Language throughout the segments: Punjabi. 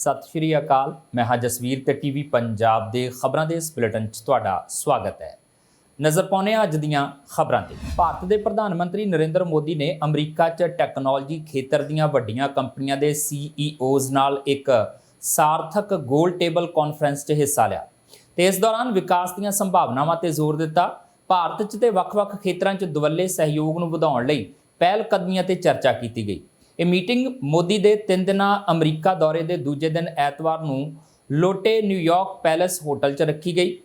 ਸਤਿ ਸ਼੍ਰੀ ਅਕਾਲ। ਮੈਂ ਹਾਂ ਜਸਵੀਰ ਤੇ ਟੀਵੀ ਪੰਜਾਬ ਦੇ ਖਬਰਾਂ ਦੇ ਇਸ ਬੁਲੇਟਿਨ 'ਚ ਤੁਹਾਡਾ ਸਵਾਗਤ ਹੈ। ਨਜ਼ਰ ਪਾਉਂਦੇ ਹਾਂ ਅੱਜ ਦੀਆਂ ਖਬਰਾਂ ਤੇ। ਭਾਰਤ ਦੇ ਪ੍ਰਧਾਨ ਮੰਤਰੀ ਨਰਿੰਦਰ ਮੋਦੀ ਨੇ ਅਮਰੀਕਾ 'ਚ ਟੈਕਨੋਲੋਜੀ ਖੇਤਰ ਦੀਆਂ ਵੱਡੀਆਂ ਕੰਪਨੀਆਂ ਦੇ ਸੀਈਓਜ਼ ਨਾਲ ਇੱਕ ਸਾਰਥਕ ਗੋਲ ਟੇਬਲ ਕਾਨਫਰੰਸ 'ਚ ਹਿੱਸਾ ਲਿਆ ਤੇ ਇਸ ਦੌਰਾਨ ਵਿਕਾਸ ਦੀਆਂ ਸੰਭਾਵਨਾਵਾਂ ਤੇ ਜ਼ੋਰ ਦਿੱਤਾ। ਭਾਰਤ 'ਚ ਤੇ ਵੱਖ-ਵੱਖ ਖੇਤਰਾਂ 'ਚ ਦੁਵੱਲੇ ਸਹਿਯੋਗ ਨੂੰ ਵਧਾਉਣ ਲਈ ਪਹਿਲ ਕਦਮੀਆਂ ਤੇ ਚਰਚਾ ਕੀਤੀ ਗਈ। ਇਹ ਮੀਟਿੰਗ ਮੋਦੀ ਦੇ ਤਿੰਨ ਦਿਨਾਂ ਅਮਰੀਕਾ ਦੌਰੇ ਦੇ ਦੂਜੇ ਦਿਨ ਐਤਵਾਰ ਨੂੰ ਲੋਟੇ ਨਿਊਯਾਰਕ ਪੈਲੇਸ ਹੋਟਲ 'ਚ ਰੱਖੀ ਗਈ।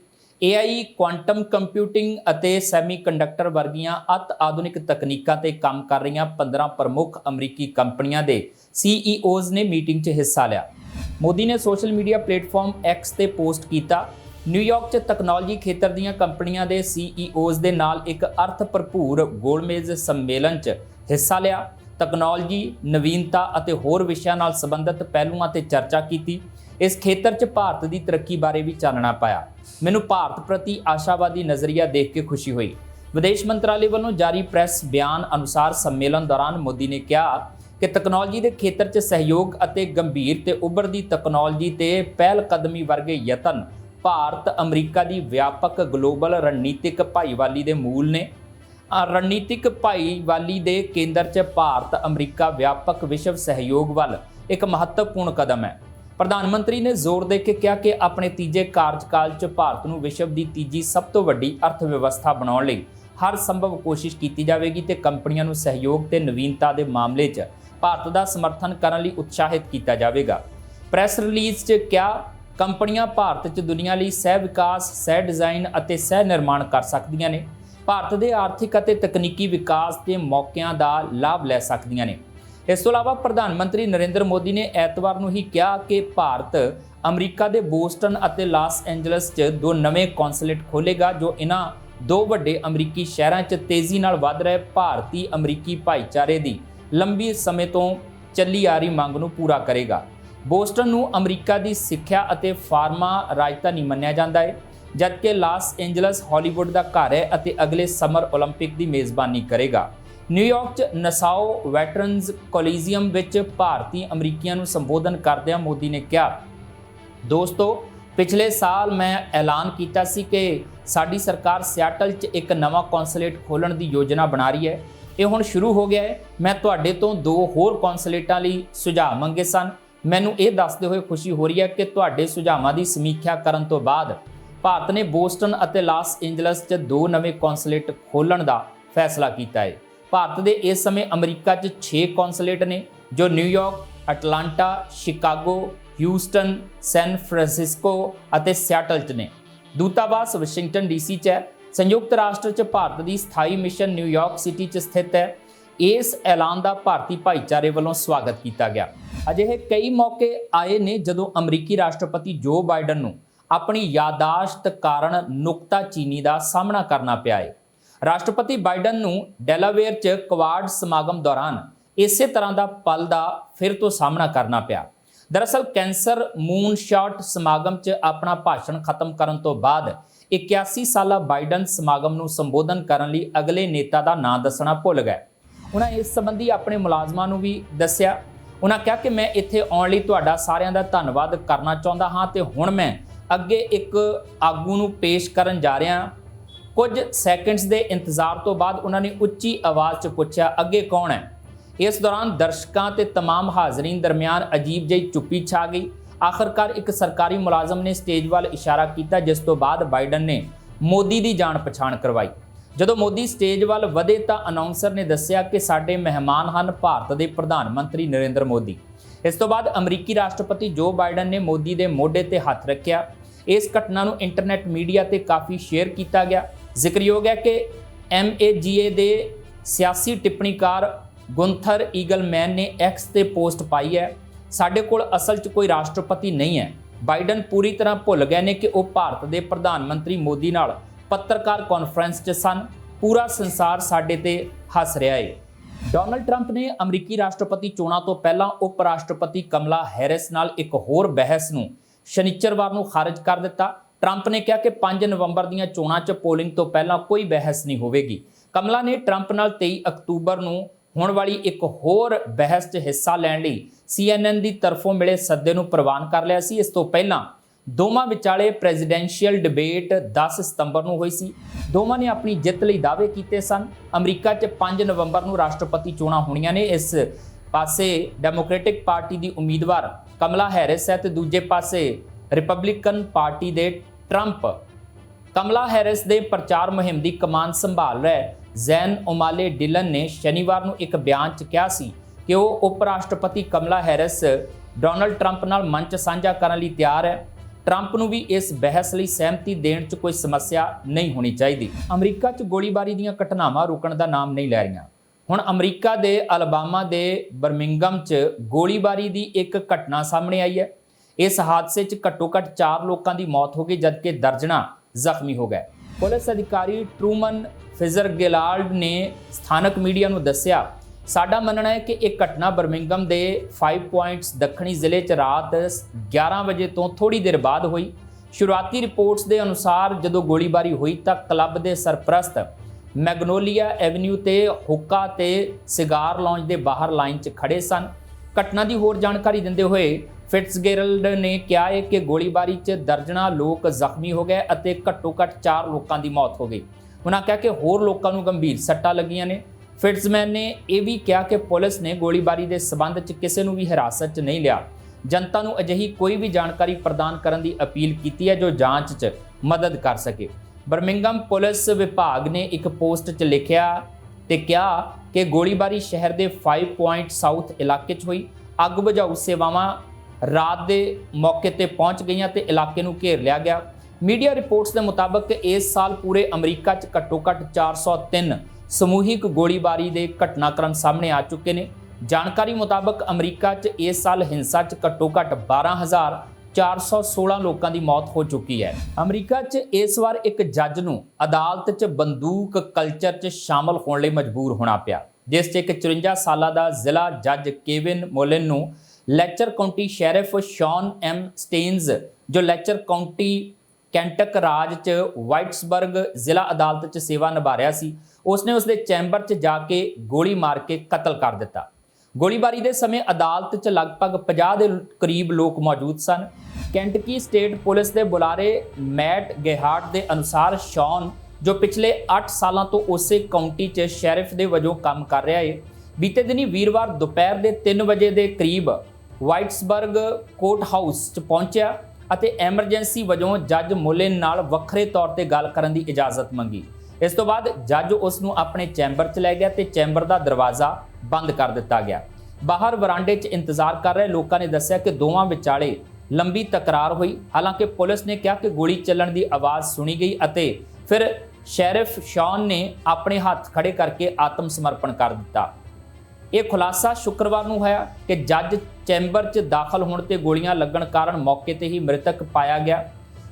AI ਕੁਆਂਟਮ ਕੰਪਿਊਟਿੰਗ ਅਤੇ ਸੈਮੀਕੰਡਕਟਰ ਵਰਗੀਆਂ ਅਤ ਆਧੁਨਿਕ ਤਕਨੀਕਾਂ ਤੇ ਕੰਮ ਕਰ ਰਹੀਆਂ 15 ਪ੍ਰਮੁੱਖ ਅਮਰੀਕੀ ਕੰਪਨੀਆਂ ਦੇ CEOs ਨੇ ਮੀਟਿੰਗ 'ਚ ਹਿੱਸਾ ਲਿਆ। ਮੋਦੀ ਨੇ ਸੋਸ਼ਲ ਮੀਡੀਆ ਪਲੇਟਫਾਰਮ X ਤੇ ਪੋਸਟ ਕੀਤਾ ਨਿਊਯਾਰਕ 'ਚ ਤਕਨਾਲੋਜੀ ਖੇਤਰ ਦੀਆਂ ਕੰਪਨੀਆਂ ਦੇ CEOs ਦੇ ਨਾਲ ਇੱਕ ਅਰਥ ਭਰਪੂਰ ਗੋਲਮੇਜ਼ ਸੰਮੇਲਨ 'ਚ ਹਿੱਸਾ ਲਿਆ। ਤਕਨਾਲੋਜੀ, ਨਵੀਨਤਾ ਅਤੇ ਹੋਰ ਵਿਸ਼ਿਆਂ ਨਾਲ ਸੰਬੰਧਿਤ ਪਹਿਲੂਆਂ ਤੇ ਚਰਚਾ ਕੀਤੀ। ਇਸ ਖੇਤਰ 'ਚ ਭਾਰਤ ਦੀ ਤਰੱਕੀ ਬਾਰੇ ਵੀ ਚਾਨਣਾ ਪਾਇਆ। ਮੈਨੂੰ ਭਾਰਤ ਪ੍ਰਤੀ ਆਸ਼ਾਵਾਦੀ ਨਜ਼ਰੀਆ ਦੇਖ ਕੇ ਖੁਸ਼ੀ ਹੋਈ। ਵਿਦੇਸ਼ ਮੰਤਰਾਲੇ ਵੱਲੋਂ ਜਾਰੀ ਪ੍ਰੈਸ ਬਿਆਨ ਅਨੁਸਾਰ ਸੰਮੇਲਨ ਦੌਰਾਨ ਮੋਦੀ ਨੇ ਕਿਹਾ ਕਿ ਤਕਨਾਲੋਜੀ ਦੇ ਖੇਤਰ 'ਚ ਸਹਿਯੋਗ ਅਤੇ ਗੰਭੀਰ ਤੇ ਉੱਭਰਦੀ ਤਕਨਾਲੋਜੀ ਤੇ ਪਹਿਲ ਕਦਮੀ ਵਰਗੇ ਯਤਨ ਭਾਰਤ ਅਮਰੀਕਾ ਦੀ ਵਿਆਪਕ ਗਲੋਬਲ ਰਣਨੀਤਿਕ ਭਾਈਵਾਲੀ ਦੇ ਮੂਲ ਨੇ ਰਣਨੀਤਿਕ ਭਾਈਵਾਲੀ ਦੇ ਕੇਂਦਰ 'ਚ ਭਾਰਤ ਅਮਰੀਕਾ ਵਿਆਪਕ ਵਿਸ਼ਵ ਸਹਿਯੋਗ ਵੱਲ ਇੱਕ ਮਹੱਤਵਪੂਰਨ ਕਦਮ ਹੈ। ਪ੍ਰਧਾਨ ਮੰਤਰੀ ਨੇ ਜ਼ੋਰ ਦੇ ਕੇ ਕਿਹਾ ਕਿ ਆਪਣੇ ਤੀਜੇ ਕਾਰਜਕਾਲ 'ਚ ਭਾਰਤ ਨੂੰ ਵਿਸ਼ਵ ਦੀ ਤੀਜੀ ਸਭ ਤੋਂ ਵੱਡੀ ਅਰਥ ਵਿਵਸਥਾ ਬਣਾਉਣ ਲਈ ਹਰ ਸੰਭਵ ਕੋਸ਼ਿਸ਼ ਕੀਤੀ ਜਾਵੇਗੀ ਤੇ ਕੰਪਨੀਆਂ ਨੂੰ ਸਹਿਯੋਗ ਤੇ ਨਵੀਨਤਾ ਦੇ ਮਾਮਲੇ 'ਚ ਭਾਰਤ ਦਾ ਸਮਰਥਨ ਕਰਨ ਲਈ ਉਤਸ਼ਾਹਿਤ ਕੀਤਾ ਜਾਵੇਗਾ। ਪ੍ਰੈਸ ਰਿਲੀਜ਼ 'ਚ ਕਿਹਾ, ਕੰਪਨੀਆਂ ਭਾਰਤ 'ਚ ਦੁਨੀਆ ਲਈ ਸਹਿ ਵਿਕਾਸ, ਸਹਿ ਡਿਜ਼ਾਈਨ ਅਤੇ ਸਹਿ ਨਿਰਮਾਣ ਕਰ ਸਕਦੀਆਂ ਨੇ। ਭਾਰਤ ਦੇ ਆਰਥਿਕ ਅਤੇ ਤਕਨੀਕੀ ਵਿਕਾਸ ਦੇ ਮੌਕਿਆਂ ਦਾ ਲਾਭ ਲੈ ਸਕਦੀਆਂ ਨੇ। ਇਸ ਤੋਂ ਇਲਾਵਾ ਪ੍ਰਧਾਨ ਮੰਤਰੀ ਨਰਿੰਦਰ ਮੋਦੀ ਨੇ ਐਤਵਾਰ ਨੂੰ ਹੀ ਕਿਹਾ ਕਿ ਭਾਰਤ ਅਮਰੀਕਾ ਦੇ ਬੋਸਟਨ ਅਤੇ ਲਾਸ ਐਂਜਲਸ 'ਚ ਦੋ ਨਵੇਂ ਕੌਂਸੂਲੇਟ ਖੋਲੇਗਾ ਜੋ ਇਹਨਾਂ ਦੋ ਵੱਡੇ ਅਮਰੀਕੀ ਸ਼ਹਿਰਾਂ 'ਚ ਤੇਜ਼ੀ ਨਾਲ ਵੱਧ ਰਹੇ ਭਾਰਤੀ ਅਮਰੀਕੀ ਭਾਈਚਾਰੇ ਦੀ ਲੰਬੀ ਸਮੇਂ ਤੋਂ ਚੱਲੀ ਆ ਰਹੀ ਮੰਗ ਨੂੰ ਪੂਰਾ ਕਰੇਗਾ। ਬੋਸਟਨ ਨੂੰ ਅਮਰੀਕਾ ਦੀ ਸਿੱਖਿਆ ਅਤੇ ਫਾਰਮਾ ਰਾਜਧਾਨੀ ਮੰਨਿਆ ਜਾਂਦਾ ਹੈ। ਜਦਕਿ ਲਾਸ ਐਂਜਲਸ ਹਾਲੀਵੁੱਡ ਦਾ ਘਰ ਹੈ ਅਤੇ ਅਗਲੇ ਸਮਰ 올림픽 ਦੀ ਮੇਜ਼ਬਾਨੀ ਕਰੇਗਾ ਨਿਊਯਾਰਕ 'ਚ ਨਸਾਓ ਵੈਟਰਨਸ ਕੋਲੀਜ਼ੀਅਮ ਵਿੱਚ ਭਾਰਤੀ ਅਮਰੀਕੀਆਂ ਨੂੰ ਸੰਬੋਧਨ ਕਰਦਿਆਂ ਮੋਦੀ ਨੇ ਕਿਹਾ ਦੋਸਤੋ ਪਿਛਲੇ ਸਾਲ ਮੈਂ ਐਲਾਨ ਕੀਤਾ ਸੀ ਕਿ ਸਾਡੀ ਸਰਕਾਰ ਸਿਆਟਲ 'ਚ ਇੱਕ ਨਵਾਂ ਕੌਂਸੂਲੇਟ ਖੋਲਣ ਦੀ ਯੋਜਨਾ ਬਣਾ ਰਹੀ ਹੈ ਇਹ ਹੁਣ ਸ਼ੁਰੂ ਹੋ ਗਿਆ ਹੈ ਮੈਂ ਤੁਹਾਡੇ ਤੋਂ ਦੋ ਹੋਰ ਕੌਂਸੂਲੇਟਾਂ ਲਈ ਸੁਝਾਅ ਮੰਗੇ ਸਨ ਮੈਨੂੰ ਇਹ ਦੱਸਦੇ ਹੋਏ ਖੁਸ਼ੀ ਹੋ ਰਹੀ ਹੈ ਕਿ ਤੁਹਾਡੇ ਸੁਝਾਵਾਂ ਦੀ ਸਮੀਖਿਆ ਕਰਨ ਤੋਂ ਬਾਅਦ ਭਾਰਤ ਨੇ ਬੋਸਟਨ ਅਤੇ ਲਾਸ ਐਂਜਲਸ 'ਚ ਦੋ ਨਵੇਂ ਕੌਂਸੂਲੇਟ ਖੋਲਣ ਦਾ ਫੈਸਲਾ ਕੀਤਾ ਹੈ। ਭਾਰਤ ਦੇ ਇਸ ਸਮੇਂ ਅਮਰੀਕਾ 'ਚ 6 ਕੌਂਸੂਲੇਟ ਨੇ, ਜੋ New York Atlanta, Chicago, Houston, San Francisco ਅਤੇ ਸਿਆਟਲ 'ਚ ਨੇ। ਦੂਤਾਵਾਸ ਵਾਸ਼ਿੰਗਟਨ ਡੀਸੀ 'ਚ ਹੈ। ਸੰਯੁਕਤ ਰਾਸ਼ਟਰ 'ਚ ਭਾਰਤ ਦੀ ਸਥਾਈ ਮਿਸ਼ਨ ਨਿਊਯਾਰਕ ਸਿਟੀ 'ਚ ਸਥਿਤ ਹੈ। ਇਸ ਐਲਾਨ ਦਾ ਭਾਰਤੀ ਭਾਈਚਾਰੇ ਵੱਲੋਂ ਸਵਾਗਤ ਕੀਤਾ ਗਿਆ। ਅਜਿਹੇ ਕਈ ਮੌਕੇ ਆਏ ਨੇ ਜਦੋਂ ਅਮਰੀਕੀ ਰਾਸ਼ਟਰਪਤੀ ਜੋ ਬਾਈਡਨ ਨੂੰ ਆਪਣੀ ਯਾਦਾਸ਼ਤ ਕਾਰਨ ਨੁਕਤਾਚੀਨੀ ਦਾ ਸਾਹਮਣਾ ਕਰਨਾ ਪਿਆ ਹੈ ਰਾਸ਼ਟਰਪਤੀ ਬਾਈਡਨ ਨੂੰ ਡੈਲਾਵੇਅਰ 'ਚ ਕੁਆਡ ਸਮਾਗਮ ਦੌਰਾਨ ਇਸੇ ਤਰ੍ਹਾਂ ਦਾ ਪਲ ਦਾ ਫਿਰ ਤੋਂ ਸਾਹਮਣਾ ਕਰਨਾ ਪਿਆ। ਦਰਅਸਲ ਕੈਂਸਰ, ਮੂਨ ਸ਼ਾਟ ਸਮਾਗਮ 'ਚ ਆਪਣਾ ਭਾਸ਼ਣ ਖਤਮ ਕਰਨ ਤੋਂ ਬਾਅਦ 81 ਸਾਲਾ ਬਾਈਡਨ ਸਮਾਗਮ ਨੂੰ ਸੰਬੋਧਨ ਕਰਨ ਲਈ ਅਗਲੇ ਨੇਤਾ ਦਾ ਨਾਂ ਦੱਸਣਾ ਭੁੱਲ ਗਏ। ਉਹਨਾਂ ਇਸ ਸੰਬੰਧੀ ਆਪਣੇ ਮੁਲਾਜ਼ਮਾਂ ਨੂੰ ਵੀ ਦੱਸਿਆ। ਉਹਨਾਂ ਕਿਹਾ ਕਿ ਮੈਂ ਇੱਥੇ ਆਉਣ ਲਈ ਤੁਹਾਡਾ ਸਾਰਿਆਂ ਦਾ ਧੰਨਵਾਦ ਕਰਨਾ ਚਾਹੁੰਦਾ ਹਾਂ ਤੇ ਹੁਣ ਮੈਂ ਅੱਗੇ ਇੱਕ ਆਗੂ ਨੂੰ ਪੇਸ਼ ਕਰਨ ਜਾ ਰਿਹਾ ਹਾਂ ਕੁਝ ਸੈਕਿੰਡਸ ਦੇ ਇੰਤਜ਼ਾਰ ਤੋਂ ਬਾਅਦ ਉਹਨਾਂ ਨੇ ਉੱਚੀ ਆਵਾਜ਼ 'ਚ ਪੁੱਛਿਆ ਅੱਗੇ ਕੌਣ ਹੈ ਇਸ ਦੌਰਾਨ ਦਰਸ਼ਕਾਂ ਤੇ तमाम ਹਾਜ਼ਰੀਨ ਦਰਮਿਆਨ ਅਜੀਬ ਜਿਹੀ ਚੁੱਪੀ ਛਾ ਗਈ ਆਖਰਕਾਰ ਇੱਕ ਸਰਕਾਰੀ ਮੁਲਾਜ਼ਮ ਨੇ ਸਟੇਜ ਵੱਲ ਇਸ਼ਾਰਾ ਕੀਤਾ ਜਿਸ ਤੋਂ ਬਾਅਦ ਬਾਈਡਨ ਨੇ ਮੋਦੀ ਦੀ ਜਾਣ ਪਛਾਣ ਕਰਵਾਈ ਜਦੋਂ ਮੋਦੀ ਸਟੇਜ ਵੱਲ ਵਧੇ ਤਾਂ ਅਨਾਉਂਸਰ ਨੇ ਦੱਸਿਆ ਕਿ ਸਾਡੇ ਮਹਿਮਾਨ ਹਨ ਭਾਰਤ ਦੇ ਪ੍ਰਧਾਨ ਮੰਤਰੀ ਨਰਿੰਦਰ ਮੋਦੀ ਇਸ ਤੋਂ ਬਾਅਦ ਅਮਰੀਕੀ ਰਾਸ਼ਟਰਪਤੀ ਜੋ ਬਾਈਡਨ ਨੇ ਮੋਦੀ ਦੇ ਮੋਢੇ ਤੇ ਹੱਥ ਰੱਖਿਆ। ਇਸ ਘਟਨਾ ਨੂੰ ਇੰਟਰਨੈਟ ਮੀਡੀਆ ਤੇ ਕਾਫੀ ਸ਼ੇਅਰ ਕੀਤਾ ਗਿਆ। ਜ਼ਿਕਰਯੋਗ ਹੈ ਕਿ MAGA ਦੇ ਸਿਆਸੀ ਟਿੱਪਣੀਕਾਰ ਗੁੰਥਰ ਈਗਲਮੈਨ ਨੇ ਐਕਸ ਤੇ ਪੋਸਟ ਪਾਈ ਹੈ। ਸਾਡੇ ਕੋਲ ਅਸਲ 'ਚ ਕੋਈ ਰਾਸ਼ਟਰਪਤੀ ਨਹੀਂ ਹੈ। ਬਾਈਡਨ ਪੂਰੀ ਤਰ੍ਹਾਂ ਭੁੱਲ ਗਏ ਨੇ ਕਿ ਉਹ ਭਾਰਤ ਦੇ ਪ੍ਰਧਾਨ ਮੰਤਰੀ ਮੋਦੀ ਨਾਲ ਪੱਤਰਕਾਰ ਕਾਨਫਰੰਸ 'ਚ ਸਨ। ਪੂਰਾ ਸੰਸਾਰ ਸਾਡੇ ਤੇ ਹੱਸ ਰਿਹਾ ਏ। ਡੋਨਲਡ ਟਰੰਪ ਨੇ ਅਮਰੀਕੀ ਰਾਸ਼ਟਰਪਤੀ ਚੋਣਾਂ ਤੋਂ ਪਹਿਲਾਂ ਉਪ ਰਾਸ਼ਟਰਪਤੀ ਕਮਲਾ ਹੈਰਿਸ ਨਾਲ ਇੱਕ ਹੋਰ ਬਹਿਸ ਨੂੰ ਸ਼ਨੀਚਰਵਾਰ ਨੂੰ ਖਾਰਜ ਕਰ ਦਿੱਤਾ। ਟਰੰਪ ਨੇ ਕਿਹਾ ਕਿ 5 ਨਵੰਬਰ ਦੀਆਂ ਚੋਣਾਂ 'ਚ ਪੋਲਿੰਗ ਤੋਂ ਪਹਿਲਾਂ ਕੋਈ ਬਹਿਸ ਨਹੀਂ ਹੋਵੇਗੀ। ਕਮਲਾ ਨੇ ਟਰੰਪ ਨਾਲ 23 ਅਕਤੂਬਰ ਨੂੰ ਹੋਣ ਵਾਲੀ ਇੱਕ ਹੋਰ ਬਹਿਸ 'ਚ ਹਿੱਸਾ ਲੈਣ ਲਈ CNN ਦੀ ਤਰਫੋਂ ਮਿਲੇ ਸੱਦੇ ਨੂੰ ਪ੍ਰਵਾਨ ਕਰ ਲਿਆ ਸੀ। ਇਸ ਤੋਂ ਪਹਿਲਾਂ ਦੋਵਾਂ ਵਿਚਾਲੇ ਪ੍ਰੈਜ਼ੀਡੈਂਸ਼ੀਅਲ ਡਿਬੇਟ 10 ਸਤੰਬਰ ਨੂੰ ਹੋਈ ਸੀ। ਦੋਵਾਂ ਨੇ ਆਪਣੀ ਜਿੱਤ ਲਈ ਦਾਅਵੇ ਕੀਤੇ ਸਨ। ਅਮਰੀਕਾ 'ਚ 5 ਨਵੰਬਰ ਨੂੰ ਰਾਸ਼ਟਰਪਤੀ ਚੋਣਾਂ ਹੋਣੀਆਂ ਨੇ। ਇਸ ਪਾਸੇ ਡੈਮੋਕ੍ਰੈਟਿਕ ਪਾਰਟੀ ਦੀ ਉਮੀਦਵਾਰ ਕਮਲਾ ਹੈਰਿਸ ਹੈ ਤੇ ਦੂਜੇ ਪਾਸੇ ਰਿਪਬਲਿਕਨ ਪਾਰਟੀ ਦੇ ਟਰੰਪ ਕਮਲਾ ਹੈਰਿਸ ਦੇ ਪ੍ਰਚਾਰ ਮੁਹਿੰਮ ਦੀ ਕਮਾਨ ਸੰਭਾਲ ਰਿਹਾ ਜ਼ੈਨ ਓਮਾਲੇ ਡਿਲਨ ਨੇ ਸ਼ਨੀਵਾਰ ਨੂੰ ਇੱਕ ਬਿਆਨ 'ਚ ਕਿਹਾ ਸੀ ਕਿ ਉਹ ਉਪ ਰਾਸ਼ਟਰਪਤੀ ਕਮਲਾ ਹੈਰਿਸ ਡੋਨਲਡ ਟਰੰਪ ਨਾਲ ਮੰਚ ਸਾਂਝਾ ਕਰਨ ਲਈ ਤਿਆਰ ਹੈ। ਟਰੰਪ ਨੂੰ ਵੀ ਇਸ ਬਹਿਸ ਲਈ ਸਹਿਮਤੀ ਦੇਣ 'ਚ ਕੋਈ ਸਮੱਸਿਆ ਨਹੀਂ ਹੋਣੀ ਚਾਹੀਦੀ। ਅਮਰੀਕਾ 'ਚ ਗੋਲੀਬਾਰੀ ਦੀਆਂ ਘਟਨਾਵਾਂ ਰੁਕਣ ਦਾ ਨਾਮ ਨਹੀਂ ਲੈ ਰਹੀਆਂ। ਹੁਣ ਅਮਰੀਕਾ ਦੇ ਅਲਬਾਮਾ ਦੇ ਬਰਮਿੰਗਮ 'ਚ ਗੋਲੀਬਾਰੀ ਦੀ ਇੱਕ ਘਟਨਾ ਸਾਹਮਣੇ ਆਈ ਹੈ। ਇਸ ਹਾਦਸੇ 'ਚ ਘੱਟੋ-ਘੱਟ 4 ਲੋਕਾਂ ਦੀ ਮੌਤ ਹੋ ਗਈ, ਜਦਕਿ ਦਰਜਨਾਂ ਜ਼ਖਮੀ ਹੋ ਗਏ। ਪੁਲਿਸ ਅਧਿਕਾਰੀ ਟਰੂਮਨ ਫਿਜ਼ਰ ਗਿਲਾਲਡ ਨੇ ਸਥਾਨਕ ਮੀਡੀਆ ਨੂੰ ਦੱਸਿਆ ਸਾਡਾ ਮੰਨਣਾ ਹੈ ਕਿ ਇਹ ਘਟਨਾ ਬਰਮਿੰਗਮ ਦੇ 5 ਪੁਆਇੰਟਸ ਦੱਖਣੀ ਜ਼ਿਲ੍ਹੇ 'ਚ ਰਾਤ 11 ਵਜੇ ਤੋਂ ਥੋੜੀ ਦੇਰ ਬਾਅਦ ਹੋਈ। ਸ਼ੁਰੂਆਤੀ ਰਿਪੋਰਟਸ ਦੇ ਅਨੁਸਾਰ ਜਦੋਂ ਗੋਲੀਬਾਰੀ ਹੋਈ ਤਾਂ ਕਲੱਬ ਦੇ ਸਰਪ੍ਰਸਤ ਮੈਗਨੋਲੀਆ ਐਵਨਿਊ ਤੇ ਹੁੱਕਾ ਤੇ ਸਿਗਾਰ ਲੌਂਜ ਦੇ ਬਾਹਰ ਲਾਈਨ 'ਚ ਖੜੇ ਸਨ। ਘਟਨਾ ਦੀ ਹੋਰ ਜਾਣਕਾਰੀ ਦਿੰਦੇ ਹੋਏ ਫਿਟਜ਼ਗੇਰਲਡ ਨੇ ਕਿਹਾ ਹੈ ਕਿ ਗੋਲੀਬਾਰੀ 'ਚ ਦਰਜਨਾਂ ਲੋਕ ਜ਼ਖਮੀ ਹੋ ਗਏ ਅਤੇ ਘੱਟੋ-ਘੱਟ 4 ਲੋਕਾਂ ਦੀ ਮੌਤ ਹੋ ਗਈ। ਉਹਨਾਂ ਕਿਹਾ ਕਿ ਹੋਰ ਲੋਕਾਂ ਨੂੰ ਗੰਭੀਰ ਸੱਟਾਂ ਲੱਗੀਆਂ ਨੇ। ਫਿਟਜ਼ਮੈਨ ਨੇ ਇਹ ਵੀ ਕਿਹਾ ਕਿ ਪੁਲਿਸ ਨੇ ਗੋਲੀਬਾਰੀ ਦੇ ਸਬੰਧ 'ਚ ਕਿਸੇ ਨੂੰ ਵੀ ਹਿਰਾਸਤ 'ਚ ਨਹੀਂ ਲਿਆ। ਜਨਤਾ ਨੂੰ ਅਜਿਹੀ ਕੋਈ ਵੀ ਜਾਣਕਾਰੀ ਪ੍ਰਦਾਨ ਕਰਨ ਦੀ ਅਪੀਲ ਕੀਤੀ ਹੈ ਜੋ ਜਾਂਚ 'ਚ ਮਦਦ ਕਰ ਸਕੇ। ਬਰਮਿੰਗਮ ਪੁਲਿਸ ਵਿਭਾਗ ਨੇ ਇੱਕ ਪੋਸਟ 'ਚ ਲਿਖਿਆ ਤੇ ਕਿਹਾ ਕਿ ਗੋਲੀਬਾਰੀ ਸ਼ਹਿਰ ਦੇ 5 ਪੁਆਇੰਟ ਸਾਊਥ ਇਲਾਕੇ 'ਚ ਹੋਈ। ਅੱਗ ਬੁਝਾਊ ਸੇਵਾਵਾਂ ਰਾਤ ਦੇ ਮੌਕੇ ਤੇ ਪਹੁੰਚ ਗਈਆਂ ਤੇ ਇਲਾਕੇ ਨੂੰ ਘੇਰ ਲਿਆ ਗਿਆ। ਮੀਡੀਆ ਰਿਪੋਰਟਸ ਦੇ ਮੁਤਾਬਕ ਇਸ ਸਾਲ ਪੂਰੇ ਅਮਰੀਕਾ 'ਚ ਘੱਟੋ-ਘੱਟ 403 ਸਮੂਹਿਕ ਗੋਲੀਬਾਰੀ ਦੇ ਘਟਨਾਕ੍ਰਮ ਸਾਹਮਣੇ ਆ ਚੁੱਕੇ ਨੇ। ਜਾਣਕਾਰੀ ਮੁਤਾਬਕ ਅਮਰੀਕਾ 'ਚ ਇਸ ਸਾਲ ਹਿੰਸਾ 'ਚ ਘੱਟੋ-ਘੱਟ 12416 ਲੋਕਾਂ ਦੀ ਮੌਤ ਹੋ ਚੁੱਕੀ ਹੈ। ਅਮਰੀਕਾ 'ਚ ਇਸ ਵਾਰ ਇੱਕ ਜੱਜ ਨੂੰ ਅਦਾਲਤ 'ਚ ਬੰਦੂਕ ਕਲਚਰ 'ਚ ਸ਼ਾਮਲ ਹੋਣ ਲਈ ਮਜਬੂਰ ਹੋਣਾ ਪਿਆ। ਜਿਸ 'ਚ ਇੱਕ 54 ਸਾਲਾਂ ਦਾ ਜ਼ਿਲ੍ਹਾ ਜੱਜ ਕੇਵਿਨ ਮੋਲਿਨ ਨੂੰ Letcher county sheriff Shawn M Stines, ਜੋ ਲੈਚਰ ਕਾਉਂਟੀ ਕੈਂਟਕ ਰਾਜ 'ਚ ਵਾਈਟਸਬਰਗ ਜ਼ਿਲ੍ਹਾ ਅਦਾਲਤ 'ਚ ਸੇਵਾ ਨਿਭਾ ਰਿਹਾ ਸੀ। ਉਸਨੇ ਉਸਦੇ ਚੈਂਬਰ 'ਚ ਜਾ ਕੇ ਗੋਲੀ ਮਾਰ ਕੇ ਕਤਲ ਕਰ ਦਿੱਤਾ। ਗੋਲੀਬਾਰੀ ਦੇ ਸਮੇਂ ਅਦਾਲਤ 'ਚ ਲਗਭਗ 50 ਦੇ ਕਰੀਬ ਲੋਕ ਮੌਜੂਦ ਸਨ। ਕੈਂਟਕੀ ਸਟੇਟ ਪੁਲਿਸ ਦੇ ਬੁਲਾਰੇ ਮੈਟ ਗੇਹਾਰਟ ਦੇ ਅਨੁਸਾਰ ਸ਼ੌਨ, ਜੋ ਪਿਛਲੇ 8 ਸਾਲਾਂ ਤੋਂ ਉਸੇ ਕਾਉਂਟੀ 'ਚ ਸ਼ੈਰਿਫ ਦੇ ਵਜੋਂ ਕੰਮ ਕਰ ਰਿਹਾ ਹੈ ਬੀਤੇ ਦਿਨੀ ਵੀਰਵਾਰ ਦੁਪਹਿਰ ਦੇ 3 ਵਜੇ ਦੇ ਕਰੀਬ ਵਾਈਟਸਬਰਗ ਕੋਰਟ ਹਾਊਸ 'ਚ ਪਹੁੰਚਿਆ। ਅਤੇ ਐਮਰਜੈਂਸੀ ਵਜੋਂ ਜੱਜ ਮੁਲਿਨ ਨਾਲ ਵੱਖਰੇ ਤੌਰ ਤੇ ਗੱਲ ਕਰਨ ਦੀ ਇਜਾਜ਼ਤ ਮੰਗੀ। ਇਸ ਤੋਂ ਬਾਅਦ ਜੱਜ ਉਸ ਨੂੰ ਆਪਣੇ ਚੈਂਬਰ 'ਚ ਲੈ ਗਿਆ ਤੇ ਚੈਂਬਰ ਦਾ ਦਰਵਾਜ਼ਾ ਬੰਦ ਕਰ ਦਿੱਤਾ ਗਿਆ। ਬਾਹਰ ਵਰਾਂਡੇ 'ਚ ਇੰਤਜ਼ਾਰ ਕਰ ਰਹੇ ਲੋਕਾਂ ਨੇ ਦੱਸਿਆ ਕਿ ਦੋਵਾਂ ਵਿਚਾਲੇ ਲੰਬੀ ਤਕਰਾਰ ਹੋਈ। ਹਾਲਾਂਕਿ ਪੁਲਿਸ ਨੇ ਕਿਹਾ ਕਿ ਗੋਲੀ ਚੱਲਣ ਦੀ ਆਵਾਜ਼ ਸੁਣੀ ਗਈ ਅਤੇ ਫਿਰ ਸ਼ੈਰਿਫ ਸ਼ੌਨ ਨੇ ਆਪਣੇ ਹੱਥ ਖੜੇ ਕਰਕੇ ਆਤਮ ਸਮਰਪਣ ਕਰ ਦਿੱਤਾ। ਇਹ ਖੁਲਾਸਾ ਸ਼ੁੱਕਰਵਾਰ ਨੂੰ ਹੋਇਆ ਕਿ ਜੱਜ ਚੈਂਬਰ 'ਚ ਦਾਖਲ ਹੋਣ ਤੇ ਗੋਲੀਆਂ ਲੱਗਣ ਕਾਰਨ ਮੌਕੇ ਤੇ ਹੀ ਮ੍ਰਿਤਕ ਪਾਇਆ ਗਿਆ।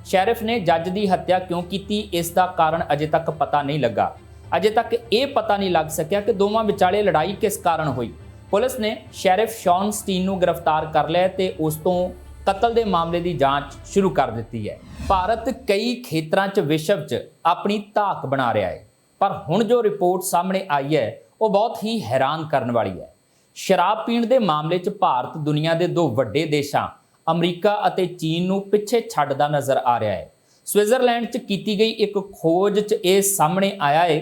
ਸ਼ੈਰਿਫ ਨੇ ਜੱਜ ਦੀ ਹੱਤਿਆ ਕਿਉਂ ਕੀਤੀ, ਇਸ ਦਾ ਕਾਰਨ ਅਜੇ ਤੱਕ ਪਤਾ ਨਹੀਂ ਲੱਗਾ। ਅਜੇ ਤੱਕ ਇਹ ਪਤਾ ਨਹੀਂ ਲੱਗ ਸਕਿਆ ਕਿ ਦੋਵਾਂ ਵਿਚਾਲੇ ਲੜਾਈ ਕਿਸ ਕਾਰਨ ਹੋਈ। ਪੁਲਿਸ ਨੇ ਸ਼ੈਰਿਫ ਸ਼ੌਨ ਸਟੀਨ ਨੂੰ ਗ੍ਰਿਫਤਾਰ ਕਰ ਲਿਆ ਤੇ ਉਸ ਤੋਂ ਕਤਲ ਦੇ ਮਾਮਲੇ ਦੀ ਜਾਂਚ ਸ਼ੁਰੂ ਕਰ ਦਿੱਤੀ ਹੈ। ਭਾਰਤ ਕਈ ਖੇਤਰਾਂ 'ਚ ਵਿਸ਼ਵ 'ਚ ਆਪਣੀ ਧਾਕ ਬਣਾ ਰਿਹਾ ਹੈ। ਪਰ ਹੁਣ ਜੋ ਰਿਪੋਰਟ ਸਾਹਮਣੇ ਆਈ ਹੈ ਉਹ ਬਹੁਤ ਹੀ ਹੈਰਾਨ ਕਰਨ ਵਾਲੀ ਹੈ। ਸ਼ਰਾਬ ਪੀਣ ਦੇ ਮਾਮਲੇ 'ਚ ਭਾਰਤ ਦੁਨੀਆ ਦੇ ਦੋ ਵੱਡੇ ਦੇਸ਼ਾਂ, ਅਮਰੀਕਾ ਅਤੇ ਚੀਨ ਨੂੰ ਪਿੱਛੇ ਛੱਡਦਾ ਨਜ਼ਰ ਆ ਰਿਹਾ ਹੈ। ਸਵਿਟਜ਼ਰਲੈਂਡ 'ਚ ਕੀਤੀ ਗਈ ਇੱਕ ਖੋਜ 'ਚ ਇਹ ਸਾਹਮਣੇ ਆਇਆ ਹੈ।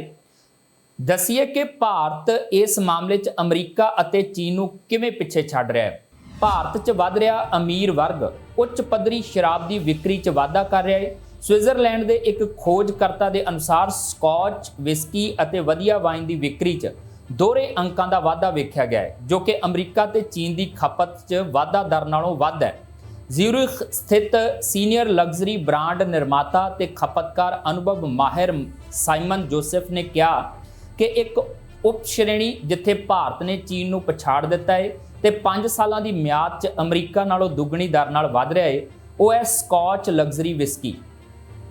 ਦਸੀਏ ਕਿ ਭਾਰਤ ਇਸ ਮਾਮਲੇ 'ਚ ਅਮਰੀਕਾ ਅਤੇ ਚੀਨ ਨੂੰ ਕਿਵੇਂ ਪਿੱਛੇ ਛੱਡ ਰਿਹਾ ਹੈ। ਭਾਰਤ 'ਚ ਵੱਧ ਰਿਹਾ ਅਮੀਰ ਵਰਗ, ਉੱਚ ਪੱਧਰੀ ਸ਼ਰਾਬ ਦੀ ਵਿਕਰੀ 'ਚ ਵਾਧਾ ਕਰ ਰਿਹਾ ਹੈ। ਸਵਿਟਜ਼ਰਲੈਂਡ ਦੇ ਇੱਕ ਖੋਜਕਰਤਾ ਦੇ ਅਨੁਸਾਰ ਸਕਾਚ, ਵਿਸਕੀ ਅਤੇ ਵਧੀਆ ਵਾਈਨ ਦੀ ਵਿਕਰੀ 'ਚ ਦੋਹਰੇ ਅੰਕਾਂ ਦਾ ਵਾਧਾ ਵੇਖਿਆ ਗਿਆ ਹੈ, ਜੋ ਕਿ ਅਮਰੀਕਾ ਤੇ ਚੀਨ ਦੀ ਖਪਤ 'ਚ ਵਾਧਾ ਦਰ ਨਾਲੋਂ ਵੱਧ ਹੈ। ਜ਼ਿਊਰਿਖ ਸਥਿਤ ਸੀਨੀਅਰ ਲਗਜ਼ਰੀ ਬ੍ਰਾਂਡ ਨਿਰਮਾਤਾ ਤੇ ਖਪਤਕਾਰ ਅਨੁਭਵ ਮਾਹਿਰ ਸਾਈਮਨ ਜੋਸੈਫ ਨੇ ਕਿਹਾ ਕਿ ਇੱਕ ਉਪ ਸ਼੍ਰੇਣੀ ਜਿੱਥੇ ਭਾਰਤ ਨੇ ਚੀਨ ਨੂੰ ਪਛਾੜ ਦਿੱਤਾ ਹੈ ਤੇ 5 ਸਾਲਾਂ ਦੀ ਮਿਆਦ 'ਚ ਅਮਰੀਕਾ ਨਾਲੋਂ ਦੁੱਗਣੀ ਦਰ ਨਾਲ ਵਧ ਰਿਹਾ ਹੈ, ਉਹ ਹੈ scotch luxury whisky.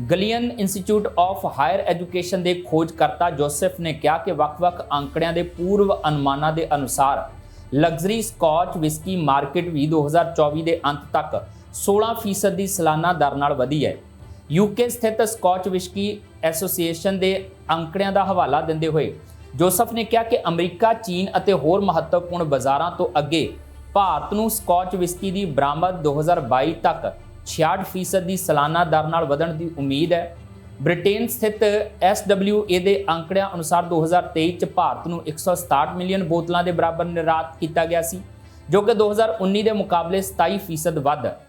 ਗਲੀਅਨ institute of higher education ਦੇ ਖੋਜਕਰਤਾ ਜੋਸੈਫ ਨੇ ਕਿਹਾ ਕਿ ਵੱਖ-ਵੱਖ ਅੰਕੜਿਆਂ ਦੇ ਪੂਰਵ ਅਨੁਮਾਨਾਂ ਦੇ ਅਨੁਸਾਰ ਲਗਜ਼ਰੀ ਸਕਾਚ ਵਿਸਕੀ ਮਾਰਕੀਟ ਵੀ 2024 ਦੇ ਅੰਤ ਤੱਕ 16% ਦੀ ਸਾਲਾਨਾ ਦਰ ਨਾਲ ਵਧੀ ਹੈ। ਯੂਕੇ ਸਥਿਤ ਸਕਾਚ ਵਿਸਕੀ ਐਸੋਸੀਏਸ਼ਨ ਦੇ ਅੰਕੜਿਆਂ ਦਾ ਹਵਾਲਾ ਦਿੰਦੇ ਹੋਏ ਜੋਸਫ ਨੇ ਕਿਹਾ ਕਿ ਅਮਰੀਕਾ, ਚੀਨ ਅਤੇ ਹੋਰ ਮਹੱਤਵਪੂਰਨ ਬਾਜ਼ਾਰਾਂ ਤੋਂ ਅੱਗੇ ਭਾਰਤ ਨੂੰ ਸਕਾਚ ਵਿਸਕੀ ਦੀ ਬਰਾਮਦ 2022 ਤੱਕ 66% ਦੀ ਸਾਲਾਨਾ ਦਰ ਨਾਲ ਵਧਣ ਦੀ ਉਮੀਦ ਹੈ। ਬ੍ਰਿਟੇਨ ਸਥਿਤ SWA ਦੇ ਅੰਕੜਿਆਂ ਅਨੁਸਾਰ 2023 ਚ ਭਾਰਤ ਨੂੰ 167 ਮਿਲੀਅਨ ਬੋਤਲਾਂ ਦੇ ਬਰਾਬਰ ਨਿਰਯਾਤ ਕੀਤਾ ਗਿਆ ਸੀ, ਜੋ ਕਿ 2019 ਦੇ ਮੁਕਾਬਲੇ 27% ਵੱਧ। ਹੈ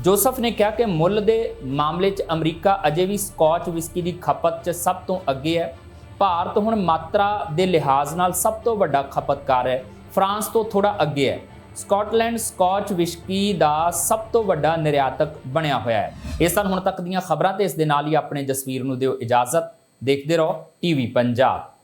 ਜੋਸਫ ਨੇ ਕਿਹਾ ਕਿ ਮੁੱਲ ਦੇ ਮਾਮਲੇ 'ਚ ਅਮਰੀਕਾ ਅਜੇ ਵੀ ਸਕਾਚ ਵਿਸਕੀ ਦੀ ਖਪਤ 'ਚ ਸਭ ਤੋਂ ਅੱਗੇ ਹੈ। ਭਾਰਤ ਹੁਣ ਮਾਤਰਾ ਦੇ ਲਿਹਾਜ਼ ਨਾਲ ਸਭ ਤੋਂ ਵੱਡਾ ਖਪਤਕਾਰ ਹੈ। ਫਰਾਂਸ ਤੋਂ ਥੋੜਾ ਅੱਗੇ ਹੈ। ਸਕਾਟਲੈਂਡ ਸਕਾਚ ਵਿਸਕੀ ਦਾ ਸਭ ਤੋਂ ਵੱਡਾ ਨਿਰਯਾਤਕ ਬਣਿਆ ਹੋਇਆ ਹੈ। ਇਸ ਸਨ ਹੁਣ ਤੱਕ ਦੀਆਂ ਖਬਰਾਂ ਤੇ ਇਸ ਦੇ ਨਾਲ ਹੀ ਆਪਣੇ ਜਸਵੀਰ ਨੂੰ ਦਿਓ ਇਜਾਜ਼ਤ। ਦੇਖਦੇ ਰਹੋ ਟੀਵੀ ਪੰਜਾਬ।